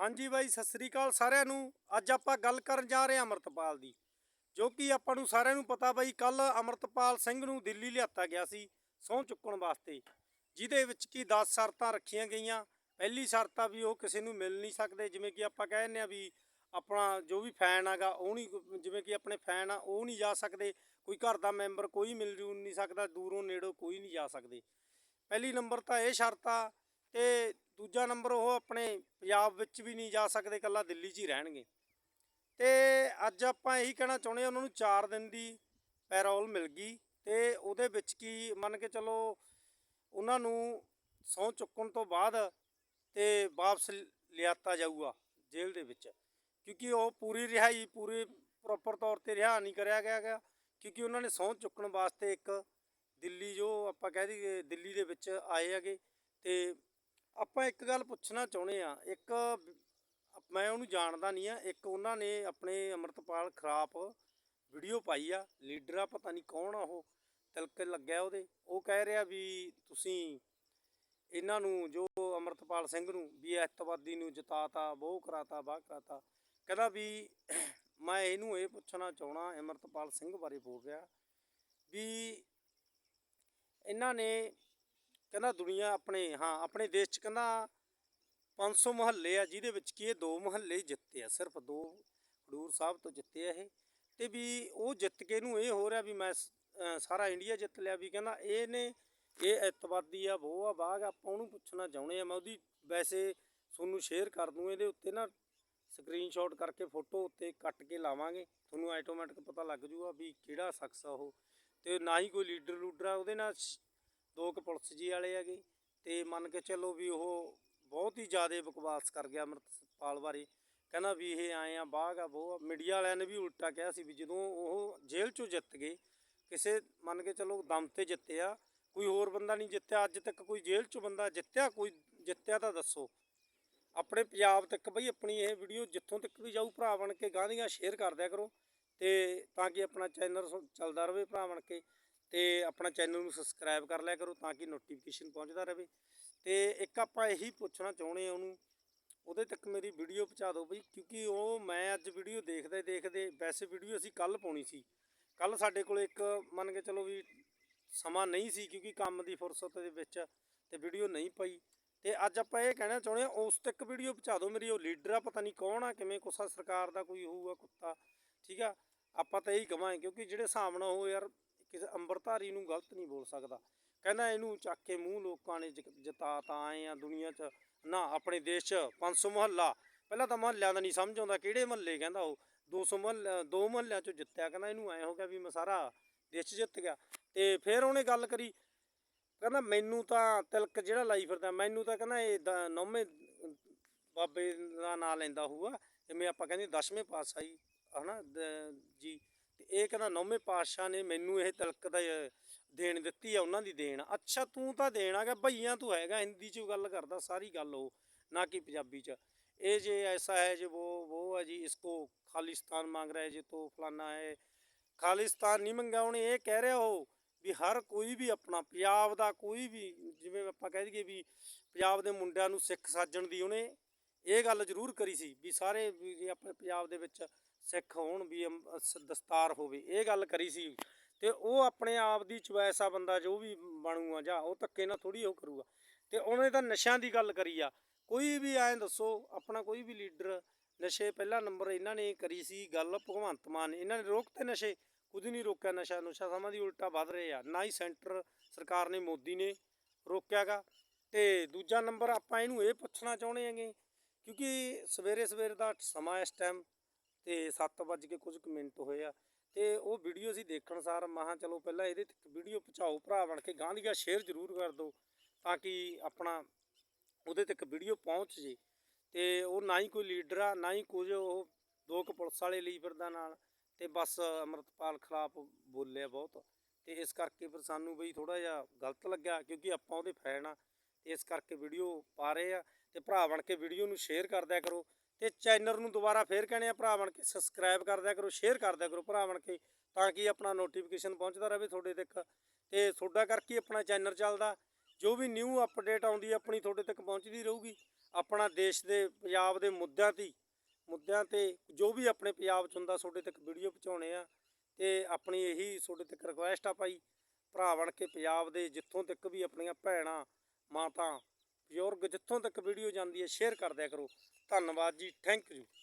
ਹਾਂਜੀ ਬਾਈ, ਸਤਿ ਸ੍ਰੀ ਅਕਾਲ ਸਾਰਿਆਂ ਨੂੰ। ਅੱਜ ਆਪਾਂ ਗੱਲ ਕਰਨ ਜਾ ਰਹੇ ਹਾਂ ਅਮਰਤਪਾਲ ਦੀ, ਜੋ ਕਿ ਆਪਾਂ ਨੂੰ ਸਾਰਿਆਂ ਨੂੰ ਪਤਾ ਬਾਈ ਕੱਲ ਅਮਰਤਪਾਲ ਸਿੰਘ ਨੂੰ ਦਿੱਲੀ ਲਿਆਤਾ ਗਿਆ ਸੀ ਸਹੁੰ ਚੁੱਕਣ ਵਾਸਤੇ, ਜਿਹਦੇ ਵਿੱਚ ਕੀ 10 ਸ਼ਰਤਾਂ ਰੱਖੀਆਂ ਗਈਆਂ। ਪਹਿਲੀ ਸ਼ਰਤ ਆ ਵੀ ਉਹ ਕਿਸੇ ਨੂੰ ਮਿਲ ਨਹੀਂ ਸਕਦੇ, ਜਿਵੇਂ ਕਿ ਆਪਾਂ ਕਹਿ ਕਹਿੰਦੇ ਆ ਵੀ ਆਪਣਾ ਜੋ ਵੀ ਫੈਨ ਹੈਗਾ, ਉਹ ਨਹੀਂ ਜਿਵੇਂ ਕਿ ਆਪਣੇ ਫੈਨ ਆ, ਉਹ ਨਹੀਂ ਜਾ ਸਕਦੇ। ਕੋਈ ਘਰ ਦਾ ਮੈਂਬਰ ਕੋਈ ਮਿਲ ਜੂ ਨਹੀਂ ਸਕਦਾ, ਦੂਰੋਂ ਨੇੜੋਂ ਕੋਈ ਨਹੀਂ ਜਾ ਸਕਦੇ। ਪਹਿਲੀ ਨੰਬਰ ਤਾਂ ਇਹ ਸ਼ਰਤ ਆ ਤੇ ਦੂਜਾ ਨੰਬਰ ਉਹ ਆਪਣੇ ਪੰਜਾਬ ਵਿੱਚ ਵੀ ਨਹੀਂ ਜਾ ਸਕਦੇ, ਇਕੱਲਾ ਦਿੱਲੀ 'ਚ ਹੀ ਰਹਿਣਗੇ। ਤੇ ਅੱਜ ਆਪਾਂ ਇਹੀ ਕਹਿਣਾ ਚਾਹੁੰਦੇ ਉਹਨਾਂ ਨੂੰ 4 ਦਿਨ ਦੀ ਪੈਰੋਲ ਮਿਲ ਗਈ ਤੇ ਉਹਦੇ ਵਿੱਚ ਕੀ ਮੰਨ ਕੇ ਚਲੋ ਉਹਨਾਂ ਨੂੰ ਸਹੁੰ ਚੁੱਕਣ ਤੋਂ ਬਾਅਦ ਤੇ ਵਾਪਸ ਲਿਆਤਾ ਜਾਊਗਾ ਜੇਲ੍ਹ ਦੇ ਵਿੱਚ। ਕਿਉਂਕਿ ਉਹ ਪੂਰੀ ਰਿਹਾਈ, ਪੂਰੇ ਪ੍ਰੋਪਰ ਤੌਰ ਤੇ ਰਿਹਾ ਨਹੀਂ ਕਰਿਆ ਗਿਆ ਗਾ ਕਿਉਂਕਿ ਉਹਨਾਂ ਨੇ ਸਹੁੰ ਚੁੱਕਣ ਵਾਸਤੇ ਇੱਕ ਦਿੱਲੀ ਜੋ ਆਪਾਂ ਕਹਿ ਦਈਏ, ਦਿੱਲੀ ਦੇ ਵਿੱਚ ਆਏ ਹੈਗੇ ਤੇ ਆਪਾਂ ਇੱਕ ਗੱਲ ਪੁੱਛਣਾ ਚਾਹੁੰਦੇ ਆ ਇੱਕ ਮੈਂ ਉਹਨੂੰ ਜਾਣਦਾ ਨਹੀਂ ਆ ਇੱਕ ਉਹਨਾਂ ਨੇ ਆਪਣੇ ਅਮਰਤਪਾਲ ਖਰਾਪ ਵੀਡੀਓ ਪਾਈ ਆ ਲੀਡਰ ਆ, ਪਤਾ ਨਹੀਂ ਕੌਣ ਆ ਉਹ, ਤਿਲਕ ਲੱਗਿਆ ਉਹਦੇ, ਉਹ ਕਹਿ ਰਿਹਾ ਵੀ ਤੁਸੀਂ ਇਹਨਾਂ ਨੂੰ ਜੋ ਅਮਰਤਪਾਲ ਸਿੰਘ ਨੂੰ ਵੀ ਅੱਤਵਾਦੀ ਨੂੰ ਜਿਤਾਤਾ, ਬਹੁ ਕਰਾਤਾ, ਬਾਹ ਕਰਾਤਾ, ਕਹਿੰਦਾ ਵੀ ਮੈਂ ਇਹਨੂੰ ਇਹ ਪੁੱਛਣਾ ਚਾਹਣਾ ਅਮਰਤਪਾਲ ਸਿੰਘ ਬਾਰੇ ਬੋਲ ਰਿਹਾ, ਵੀ ਇਹਨਾਂ ਨੇ ਕਹਿੰਦਾ ਦੁਨੀਆ ਆਪਣੇ, ਹਾਂ, ਆਪਣੇ ਦੇਸ਼ ਚ ਕਹਿੰਦਾ 500 ਮਹੱਲੇ ਆ, ਜਿਹਦੇ ਵਿੱਚ ਕੀ ਇਹ ਦੋ ਮਹੱਲੇ ਜਿੱਤੇ ਆ, ਸਿਰਫ ਦੋ ਖਡੂਰ ਸਾਹਿਬ ਤੋਂ ਜਿੱਤੇ ਆ ਇਹ। ਤੇ ਵੀ ਉਹ ਜਿੱਤ ਕੇ ਇਹਨੂੰ ਇਹ ਹੋ ਰਿਹਾ ਵੀ ਮੈਂ ਸਾਰਾ ਇੰਡੀਆ ਜਿੱਤ ਲਿਆ ਵੀ ਕਹਿੰਦਾ ਇਹ ਨੇ, ਇਹ ਇਤਵਾਦੀ ਆ ਉਹ ਆ ਬਾਗ ਆਪਾਂ ਉਹਨੂੰ ਪੁੱਛਣਾ ਚਾਹੁੰਦੇ ਆ। ਮੈਂ ਉਹਦੀ ਵੈਸੇ ਤੁਹਾਨੂੰ ਸ਼ੇਅਰ ਕਰ ਦੂੰ, ਇਹਦੇ ਉੱਤੇ ਨਾ ਸਕਰੀਨਸ਼ਾਟ ਕਰਕੇ ਫੋਟੋ ਉੱਤੇ ਕੱਟ ਕੇ ਲਾਵਾਂਗੇ। ਤੁਹਾਨੂੰ ਆਟੋਮੈਟਿਕ ਪਤਾ ਲੱਗ ਜੂਗਾ ਵੀ ਕਿਹੜਾ ਸ਼ਖਸ ਆ ਉਹ। ਤੇ ਨਾ ਹੀ ਕੋਈ ਲੀਡਰ ਲੂਡਰ ਆ, ਉਹਦੇ ਨਾਲ ਦੋ ਕੁ ਪੁਲਿਸ ਜੀ ਵਾਲੇ ਹੈਗੇ ਤੇ ਮੰਨ ਕੇ ਚੱਲੋ ਵੀ ਉਹ ਬਹੁਤ ਹੀ ਜ਼ਿਆਦਾ ਬਕਵਾਸ ਕਰ ਗਿਆ ਅੰਮ੍ਰਿਤਪਾਲ ਬਾਰੇ। ਕਹਿੰਦਾ ਵੀ ਇਹ ਆਏ ਆ, ਬਾਗ ਆ ਉਹ ਮੀਡੀਆ ਵਾਲਿਆਂ ਨੇ ਵੀ ਉਲਟਾ ਕਿਹਾ ਸੀ ਵੀ ਜਦੋਂ ਉਹ ਜੇਲ੍ਹ ਚੋਂ ਜਿੱਤ ਗਏ, ਕਿਸੇ ਮੰਨ ਕੇ ਚੱਲੋ ਦਮ ਤੇ ਜਿੱਤਿਆ, ਕੋਈ ਹੋਰ ਬੰਦਾ ਨਹੀਂ ਜਿੱਤਿਆ, ਅੱਜ ਤੱਕ ਕੋਈ ਜੇਲ੍ਹ ਚੋਂ ਬੰਦਾ ਜਿੱਤਿਆ, ਕੋਈ ਜਿੱਤਿਆ ਤਾਂ ਦੱਸੋ। ਆਪਣੇ ਪੰਜਾਬ ਤੱਕ ਬਈ ਆਪਣੀ ਇਹ ਵੀਡੀਓ ਜਿੱਥੋਂ ਤੱਕ ਵੀ ਜਾਊ, ਭਰਾ ਬਣ ਕੇ ਗਾਂਧੀਆਂ ਸ਼ੇਅਰ ਕਰ ਦਿਆ ਕਰੋ ਤੇ ਤਾਂ ਕਿ ਆਪਣਾ ਚੈਨਲ ਚੱਲਦਾ ਰਹੇ ਭਰਾ ਬਣ ਕੇ। ਤੇ ਆਪਣਾ ਚੈਨਲ ਨੂੰ ਸਬਸਕ੍ਰਾਈਬ ਕਰ ਲਿਆ ਕਰੋ ਤਾਂ ਕਿ ਨੋਟੀਫਿਕੇਸ਼ਨ ਪਹੁੰਚਦਾ ਰਹੇ। ਤੇ ਇੱਕ ਆਪਾਂ ਇਹੀ ਪੁੱਛਣਾ ਚਾਹੁੰਦੇ ਆ ਉਹਨੂੰ, ਉਹਦੇ ਤੱਕ ਮੇਰੀ ਵੀਡੀਓ ਪਹੁੰਚਾ ਦਿਓ ਬਈ, ਕਿਉਂਕਿ ਉਹ ਮੈਂ ਅੱਜ ਵੀਡੀਓ ਦੇਖਦੇ ਦੇਖਦੇ, ਵੈਸੇ ਵੀਡੀਓ ਅਸੀਂ ਕੱਲ ਪਾਉਣੀ ਸੀ। ਕੱਲ ਸਾਡੇ ਕੋਲ ਇੱਕ ਮੰਨ ਕੇ ਚਲੋ ਵੀ ਸਮਾਂ ਨਹੀਂ ਸੀ ਕਿਉਂਕਿ ਕੰਮ ਦੀ ਫੁਰਸਤ ਦੇ ਵਿੱਚ ਤੇ ਵੀਡੀਓ ਨਹੀਂ ਪਈ। ਤੇ ਅੱਜ ਆਪਾਂ ਇਹ ਕਹਿਣਾ ਚਾਹੁੰਦੇ ਆ ਉਸ ਤੱਕ ਵੀਡੀਓ ਪਹੁੰਚਾ ਦਿਓ ਮੇਰੀ ਉਹ ਲੀਡਰ ਆ, ਪਤਾ ਨਹੀਂ ਕੌਣ ਆ, ਕਿਵੇਂ ਕੁਸਾ ਸਰਕਾਰ ਦਾ ਕੋਈ ਹੋਊਗਾ ਕੁੱਤਾ, ਠੀਕ ਆ? ਆਪਾਂ ਤਾਂ ਇਹੀ ਕਵਾਂਗੇ ਕਿਉਂਕਿ ਜਿਹੜੇ ਹਿਸਾਬ ਨਾਲ ਉਹ ਯਾਰ ਕਿਸੇ ਅੰਬਰਧਾਰੀ ਨੂੰ ਗਲਤ ਨਹੀਂ ਬੋਲ ਸਕਦਾ। ਕਹਿੰਦਾ ਇਹਨੂੰ ਚੱਕ ਕੇ ਮੂੰਹ ਲੋਕਾਂ ਨੇ ਜਿਤਾ ਤਾਂ ਆਏ ਆ ਦੁਨੀਆ 'ਚ। ਨਾ, ਆਪਣੇ ਦੇਸ਼ 'ਚ 500 ਮਹੱਲਾ। ਪਹਿਲਾਂ ਤਾਂ ਮਹੱਲਿਆਂ ਦਾ ਨਹੀਂ ਸਮਝ ਆਉਂਦਾ, ਕਿਹੜੇ ਮਹੱਲੇ, ਕਹਿੰਦਾ ਉਹ। 200 ਮਹੱਲਾ, ਦੋ ਮਹੱਲਿਆਂ 'ਚੋਂ ਜਿੱਤਿਆ, ਕਹਿੰਦਾ ਇਹਨੂੰ ਐ ਹੋ ਗਿਆ ਵੀ ਮੈਂ ਸਾਰਾ ਦੇਸ਼ ਜਿੱਤ ਗਿਆ। ਤੇ ਫਿਰ ਉਹਨੇ ਗੱਲ ਕਰੀ। ਕਹਿੰਦਾ ਮੈਨੂੰ ਤਾਂ ਤਿਲਕ ਜਿਹੜਾ ਲਾਈ ਫਿਰਦਾ, ਮੈਨੂੰ ਤਾਂ ਕਹਿੰਦਾ ਇਹ ਦ- ਨੌਵੇਂ ਬਾਬੇ ਦਾ ਨਾਂ ਲੈਂਦਾ ਹੋਊਗਾ। ਜਿਵੇਂ ਆਪਾਂ ਕਹਿੰਦੇ ਦਸਵੇਂ ਪਾਤਸ਼ਾਹੀ, ਹਨਾ, ਦ- ਜੀ। ਤੇ ਇਹ ਕਹਿੰਦਾ ਨੌਵੇਂ ਪਾਤਸ਼ਾਹ ਨੇ ਮੈਨੂੰ ਇਹ ਤਲਕ ਦਾ ਅਹ, ਦੇਣ ਦਿੱਤੀ ਆ ਉਹਨਾਂ ਦੀ ਦੇਣ ਅੱਛਾ ਤੂੰ ਤਾਂ ਦੇਣ ਆ ਭਈਆਂ ਤੂੰ ਹੈਗਾ ਹਿੰਦੀ 'ਚ ਗੱਲ ਕਰਦਾ ਸਾਰੀ ਗੱਲ ਉਹ ਨਾ ਕਿ ਪੰਜਾਬੀ 'ਚ। ਇਹ ਜੇ ਐਸਾ ਹੈ ਜੇ ਉਹ ਉਹ ਹੈ ਜੀ ਇਸਕੋ ਖਾਲਿਸਤਾਨ ਮੰਗ ਰਿਹਾ ਹੈ ਜੇ ਤੋ ਫਲਾਨਾ ਹੈ। ਖਾਲਿਸਤਾਨ ਨਹੀਂ ਮੰਗਿਆ ਉਹਨੇ ਇਹ ਕਹਿ ਰਿਹਾ ਉਹ ਵੀ ਹਰ ਕੋਈ ਵੀ ਆਪਣਾ ਪੰਜਾਬ ਦਾ ਕੋਈ ਵੀ ਜਿਵੇਂ ਆਪਾਂ ਕਹਿ ਦਈਏ ਵੀ ਪੰਜਾਬ ਦੇ ਮੁੰਡਿਆਂ ਨੂੰ ਸਿੱਖ ਸਾਜਣ ਦੀ ਉਹਨੇ ਇਹ ਗੱਲ ਜ਼ਰੂਰ ਕਰੀ ਸੀ ਵੀ ਸਾਰੇ ਵੀ ਆਪਣੇ ਪੰਜਾਬ ਦੇ ਵਿੱਚ ਸਿੱਖ ਹੋਣ ਵੀ ਅਮ- ਦਸਤਾਰ ਹੋਵੇ, ਇਹ ਗੱਲ ਕਰੀ ਸੀ। ਤੇ ਉਹ ਆਪਣੇ ਆਪ ਦੀ ਚੁਆਇਸ ਆ ਬੰਦਾ ਜੋ ਵੀ ਬਣੂਗਾ ਜਾਂ ਉਹ ਧੱਕੇ ਨਾਲ ਥੋੜੀ ਉਹ ਕਰੂਗਾ। ਤੇ ਉਹਨੇ ਤਾਂ ਨਸ਼ਿਆਂ ਦੀ ਗੱਲ ਕਰੀ ਆ। ਕੋਈ ਵੀ ਐਂ ਦੱਸੋ, ਆਪਣਾ ਕੋਈ ਵੀ ਲੀਡਰ ਨਸ਼ੇ ਪਹਿਲਾ ਨੰਬਰ ਇਹਨਾਂ ਨੇ ਕਰੀ ਸੀ, ਗੱਲ ਭਗਵੰਤ ਮਾਨ। ਇਹਨਾਂ ਨੇ ਰੋਕਤੇ ਨਸ਼ੇ ਕੁਝ ਨਹੀਂ ਰੋਕਿਆ ਨਸ਼ਾ। ਨੁਸ਼ਾ ਸਮਾਂ ਦੀ ਉਲਟਾ ਵੱਧ ਰਹੇ ਆ। ਨਾ ਹੀ ਸੈਂਟਰ ਸਰਕਾਰ ਨੇ, ਮੋਦੀ ਨੇ ਰੋਕਿਆਗਾ। ਤੇ ਦੂਜਾ ਨੰਬਰ ਆਪਾਂ ਇਹਨੂੰ ਇਹ ਪੁੱਛਣਾ ਚਾਹੁੰਦੇ ਹਾਂਗੇ, ਕਿਉਂਕਿ ਸਵੇਰੇ ਸਵੇਰ ਦਾ ਸਮਾਂ ਇਸ ਟਾਈਮ ਤੇ 7 ਵੱਜ ਕੇ ਕੁਝ ਕੁ ਮਿੰਟ ਹੋਏ ਆ। ਤੇ ਉਹ ਵੀਡੀਓ ਅਸੀਂ ਦੇਖਣ ਸਾਰ ਮਹਾ ਚਲੋ ਪਹਿਲਾਂ ਇਹਦੇ ਤੱਕ ਵੀਡੀਓ ਪਹੁੰਚਾਓ, ਭਰਾ ਬਣ ਕੇ ਗਾਂਧੀਆ ਸ਼ੇਅਰ ਜ਼ਰੂਰ ਕਰ ਦਿਓ ਤਾਂ ਕਿ ਆਪਣਾ ਉਹਦੇ ਤੱਕ ਵੀਡੀਓ ਪਹੁੰਚ ਜੇ। ਤੇ ਉਹ ਨਾ ਹੀ ਕੋਈ ਲੀਡਰ ਆ, ਨਾ ਹੀ ਕੁਝ, ਉਹ ਦੋ ਕੁ ਪੁਲਿਸ ਵਾਲੇ ਲਈ ਫਿਰਦਾ ਨਾਲ ਤੇ ਬਸ ਅਮਰਤਪਾਲ ਖਿਲਾਫ ਬੋਲਿਆ ਬਹੁਤ। ਤੇ ਇਸ ਕਰਕੇ ਫਿਰ ਸਾਨੂੰ ਬਈ ਥੋੜਾ ਜਿਹਾ ਗਲਤ ਲੱਗਿਆ ਕਿਉਂਕਿ ਆਪਾਂ ਉਹਦੇ ਫੈਨ ਆ। ਤੇ ਇਸ ਕਰਕੇ ਵੀਡੀਓ ਪਾ ਰਹੇ ਆ। ਤੇ ਭਰਾ ਬਣ ਕੇ ਵੀਡੀਓ ਨੂੰ ਸ਼ੇਅਰ ਕਰਦਿਆ ਕਰੋ। ਤੇ ਚੈਨਲ ਨੂੰ ਦੁਬਾਰਾ ਫੇਰ ਕਹਿੰਦੇ ਆ ਭਰਾ ਬਣ ਕੇ ਸਬਸਕ੍ਰਾਈਬ ਕਰ ਦਿਆ ਕਰੋ ਸ਼ੇਅਰ ਕਰ ਦਿਆ ਕਰੋ ਭਰਾ ਬਣ ਕੇ, ਤਾਂ ਕਿ ਆਪਣਾ ਨੋਟੀਫਿਕੇਸ਼ਨ ਪਹੁੰਚਦਾ ਰਹੇ ਤੁਹਾਡੇ ਤੱਕ। ਤੇ ਤੁਹਾਡਾ ਕਰਕੇ ਆਪਣਾ ਚੈਨਲ ਚੱਲਦਾ। ਜੋ ਵੀ ਨਿਊ ਅਪਡੇਟ ਆਉਂਦੀ ਆਪਣੀ ਤੁਹਾਡੇ ਤੱਕ ਪਹੁੰਚਦੀ ਰਹੂਗੀ। ਆਪਣਾ ਦੇਸ਼ ਦੇ, ਪੰਜਾਬ ਦੇ ਮੁੱਦਿਆਂ ਤੇ ਮੁੱਦਿਆਂ ਤੇ ਜੋ ਵੀ ਆਪਣੇ ਪੰਜਾਬ 'ਚ ਹੁੰਦਾ, ਤੁਹਾਡੇ ਤੱਕ ਵੀਡੀਓ ਪਹੁੰਚਾਉਣੇ ਆ। ਤੇ ਆਪਣੀ ਇਹੀ ਤੁਹਾਡੇ ਤੱਕ ਰਿਕੁਐਸਟ ਆ ਭਾਈ, ਭਰਾ ਬਣ ਕੇ ਪੰਜਾਬ ਦੇ ਜਿੱਥੋਂ ਤੱਕ ਵੀ ਆਪਣੀਆਂ ਭੈਣਾਂ, ਮਾਤਾ, ਬਜ਼ੁਰਗ ਜਿੱਥੋਂ ਤੱਕ ਵੀਡੀਓ ਜਾਂਦੀ ਹੈ ਸ਼ੇਅਰ ਕਰ ਦਿਆ ਕਰੋ। ਧੰਨਵਾਦ ਜੀ ਥੈਂਕ ਯੂ